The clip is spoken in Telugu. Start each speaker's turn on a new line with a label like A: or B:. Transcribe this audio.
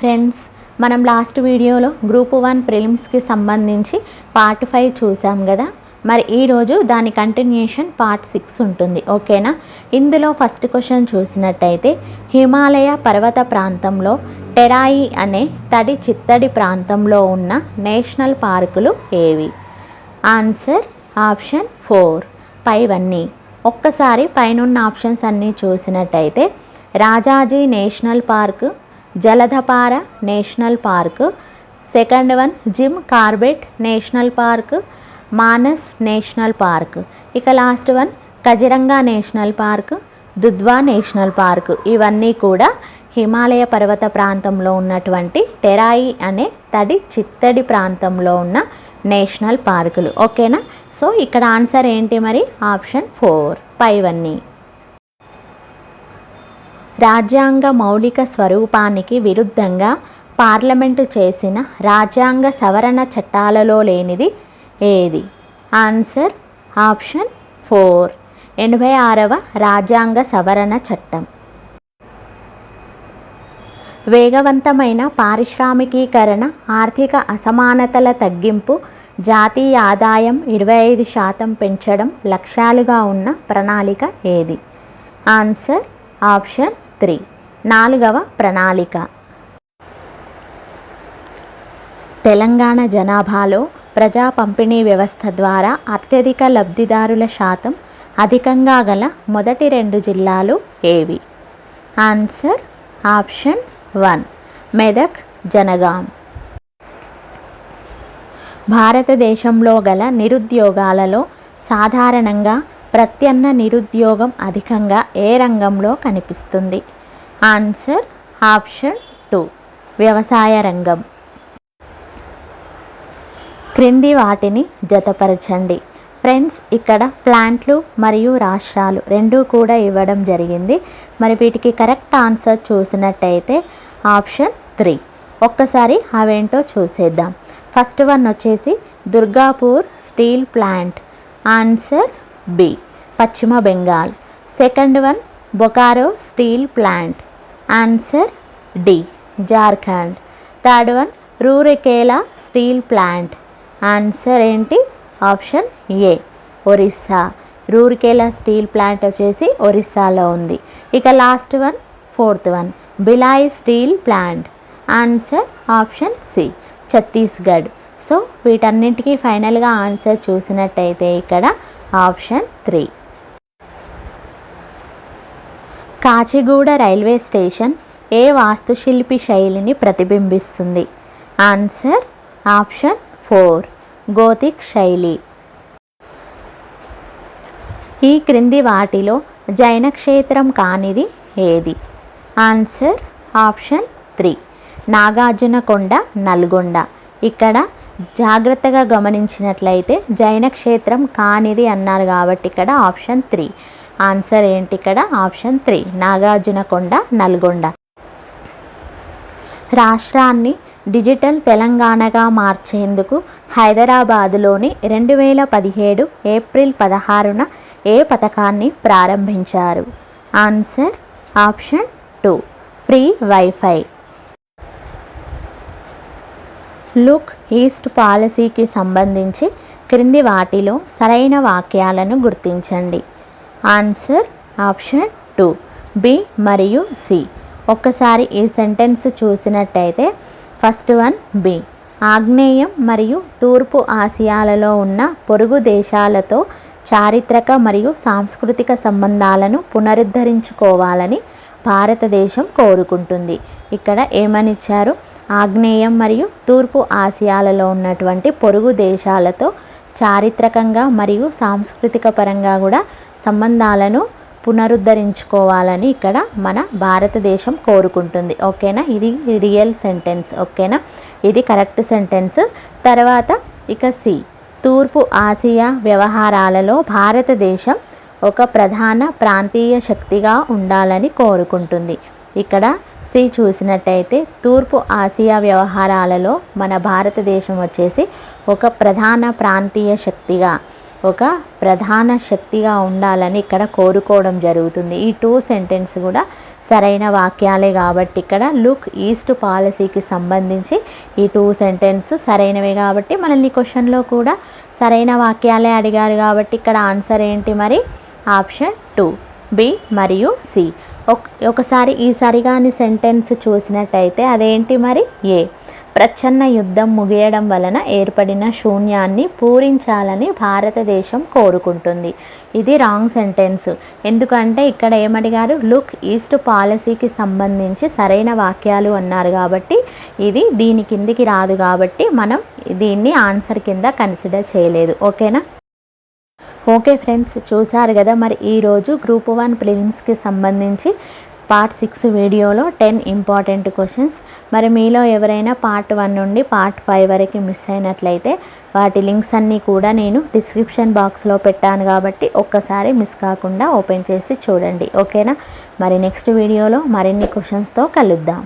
A: ఫ్రెండ్స్ మనం లాస్ట్ వీడియోలో గ్రూప్ వన్ ప్రిలిమ్స్కి సంబంధించి పార్ట్ ఫైవ్ చూసాం కదా. మరి ఈరోజు దాని కంటిన్యూషన్ పార్ట్ సిక్స్ ఉంటుంది. ఓకేనా ఇందులో ఫస్ట్ క్వశ్చన్ చూసినట్టయితే హిమాలయ పర్వత ప్రాంతంలో టెరాయి అనే తడి చిత్తడి ప్రాంతంలో ఉన్న నేషనల్ పార్కులు ఏవి? ఆన్సర్ ఆప్షన్ ఫోర్ పైవన్నీ ఒక్కసారి పైనున్న ఆప్షన్స్ అన్నీ చూసినట్టయితే Rajaji national park Jaldapara national park. Second one Jim Corbett national park. Manas national park. ఇక last one Kaziranga national park Dudhwa national park. ఇవన్నీ కూడా హిమాలయ పర్వత ప్రాంతంలో ఉన్నటువంటి టెరాయి అనే తడి చిత్తడి ప్రాంతంలో ఉన్న నేషనల్ పార్కులు. ఓకేనా? సో ఇక్కడ ఆన్సర్ ఏంటి మరి? ఆప్షన్ ఫోర్ పైవన్నీ. రాజ్యాంగ మౌలిక స్వరూపానికి విరుద్ధంగా పార్లమెంటు చేసిన రాజ్యాంగ సవరణ చట్టాలలో లేనిది ఏది? Answer option four. ఎనభై ఆరవ రాజ్యాంగ సవరణ చట్టం. వేగవంతమైన పారిశ్రామికీకరణ ఆర్థిక అసమానతల తగ్గింపు జాతీయ ఆదాయం ఇరవై ఐదు శాతం పెంచడం లక్ష్యాలుగా ఉన్న ప్రణాళిక ఏది? Answer option three. నాలుగవ ప్రణాళిక. తెలంగాణ జనాభాలో ప్రజా పంపిణీ వ్యవస్థ ద్వారా అత్యధిక లబ్ధిదారుల శాతం అధికంగా గల మొదటి రెండు జిల్లాలు ఏవి? Answer option one Medak Jangaon. భారతదేశంలో గల నిరుద్యోగాలలో సాధారణంగా ప్రత్యన్న నిరుద్యోగం అధికంగా ఏ రంగంలో కనిపిస్తుంది? ఆన్సర్ ఆప్షన్ టూ వ్యవసాయ రంగం. క్రింది వాటిని జతపరచండి. ఫ్రెండ్స్ ఇక్కడ ప్లాంట్లు మరియు రాష్ట్రాలు రెండూ కూడా ఇవ్వడం జరిగింది. మరి వీటికి కరెక్ట్ ఆన్సర్ చూసినట్టయితే ఆప్షన్ త్రీ. ఒక్కసారి అవేంటో చూసేద్దాం. ఫస్ట్ వన్ వచ్చేసి Durgapur steel plant. Answer B Paschim Bengal second one Bokaro steel plant answer D Jharkhand third one Rourkela steel plant answer ఏంటి? Option A Orissa Rourkela steel plant వచ్చేసి ఒరిస్సాలో ఉంది. ఇక last one fourth one Bhilai steel plant answer option C Chhattisgarh so వీటన్నింటికీ ఫైనల్గా ఆన్సర్ చూసినట్టయితే ఇక్కడ option three. Kacheguda railway station ఏ వాస్తుశిల్పి శైలిని ప్రతిబింబిస్తుంది? ఆన్సర్ ఆప్షన్ ఫోర్ గోతిక్ శైలి. ఈ క్రింది వాటిలో జైన క్షేత్రం కానిది ఏది? Answer option three Nagarjunakonda Nalgonda. ఇక్కడ జాగ్రత్తగా గమనించినట్లయితే జైన క్షేత్రం కానిది అన్నారు కాబట్టి ఇక్కడ ఆప్షన్ త్రీ. ఆన్సర్ ఏంటి ఇక్కడ? Option three. నాగార్జునకొండ నల్గొండ. రాష్ట్రాన్ని డిజిటల్ తెలంగాణగా మార్చేందుకు హైదరాబాదులోని రెండు వేల పదిహేడు ఏప్రిల్ పదహారున ఏ పథకాన్ని ప్రారంభించారు? Answer option two. Free wifi. Look east పాలసీకి సంబంధించి క్రింది వాటిలో సరైన వాక్యాలను గుర్తించండి. ఆన్సర్ ఆప్షన్ టూ బి మరియు సి. ఒక్కసారి ఈ సెంటెన్స్ చూసినట్టయితే ఫస్ట్ వన్ బి. ఆగ్నేయం మరియు తూర్పు ఆసియాలలో ఉన్న పొరుగు దేశాలతో చారిత్రక మరియు సాంస్కృతిక సంబంధాలను పునరుద్ధరించుకోవాలని భారతదేశం కోరుకుంటుంది. ఇక్కడ ఏమనిచ్చారు? ఆగ్నేయం మరియు తూర్పు ఆసియాలలో ఉన్నటువంటి పొరుగు దేశాలతో చారిత్రకంగా మరియు సాంస్కృతిక పరంగా కూడా సంబంధాలను పునరుద్ధరించుకోవాలని ఇక్కడ మన భారతదేశం కోరుకుంటుంది. ఓకేనా? ఇది రియల్ సెంటెన్స్. ఓకేనా? ఇది కరెక్ట్ సెంటెన్స్. తర్వాత ఇక సి. తూర్పు ఆసియా వ్యవహారాలలో భారతదేశం ఒక ప్రధాన ప్రాంతీయ శక్తిగా ఉండాలని కోరుకుంటుంది. ఇక్కడ సి చూసినట్టయితే తూర్పు ఆసియా వ్యవహారాలలో మన భారతదేశం వచ్చేసి ఒక ప్రధాన ప్రాంతీయ శక్తిగా ఒక ప్రధాన శక్తిగా ఉండాలని ఇక్కడ కోరుకోవడం జరుగుతుంది. ఈ టూ సెంటెన్స్ కూడా సరైన వాక్యాలే కాబట్టి ఇక్కడ లుక్ ఈస్ట్ పాలసీకి సంబంధించి ఈ టూ సెంటెన్స్ సరైనవే కాబట్టి మనల్ని క్వశ్చన్లో కూడా సరైన వాక్యాలే అడిగారు కాబట్టి ఇక్కడ ఆన్సర్ ఏంటి మరి? ఆప్షన్ టూ బి మరియు సి. ఒకసారి ఈ సరిగాని సెంటెన్స్ చూసినట్టయితే అదేంటి మరి? ఏ. ప్రచ్ఛన్న యుద్ధం ముగియడం వలన ఏర్పడిన శూన్యాన్ని పూరించాలని భారతదేశం కోరుకుంటుంది. ఇది రాంగ్ సెంటెన్స్ ఎందుకంటే ఇక్కడ ఏమడిగారు? లుక్ ఈస్ట్ పాలసీకి సంబంధించి సరైన వాక్యాలు అన్నారు కాబట్టి ఇది దీని కిందికి రాదు కాబట్టి మనం దీన్ని ఆన్సర్ కింద కన్సిడర్ చేయలేదు. ఓకేనా? ఓకే ఫ్రెండ్స్ చూశారు కదా. మరి ఈరోజు గ్రూప్ వన్ ప్రిలిమ్స్కి సంబంధించి పార్ట్ సిక్స్ వీడియోలో టెన్ ఇంపార్టెంట్ క్వశ్చన్స్ మరి మీలో ఎవరైనా పార్ట్ వన్ నుండి పార్ట్ ఫైవ్ వరకు మిస్ అయినట్లయితే వాటి లింక్స్ అన్నీ కూడా నేను డిస్క్రిప్షన్ బాక్స్లో పెట్టాను కాబట్టి ఒక్కసారి మిస్ కాకుండా ఓపెన్ చేసి చూడండి. ఓకేనా? మరి నెక్స్ట్ వీడియోలో మరిన్ని క్వశ్చన్స్తో కలుద్దాం.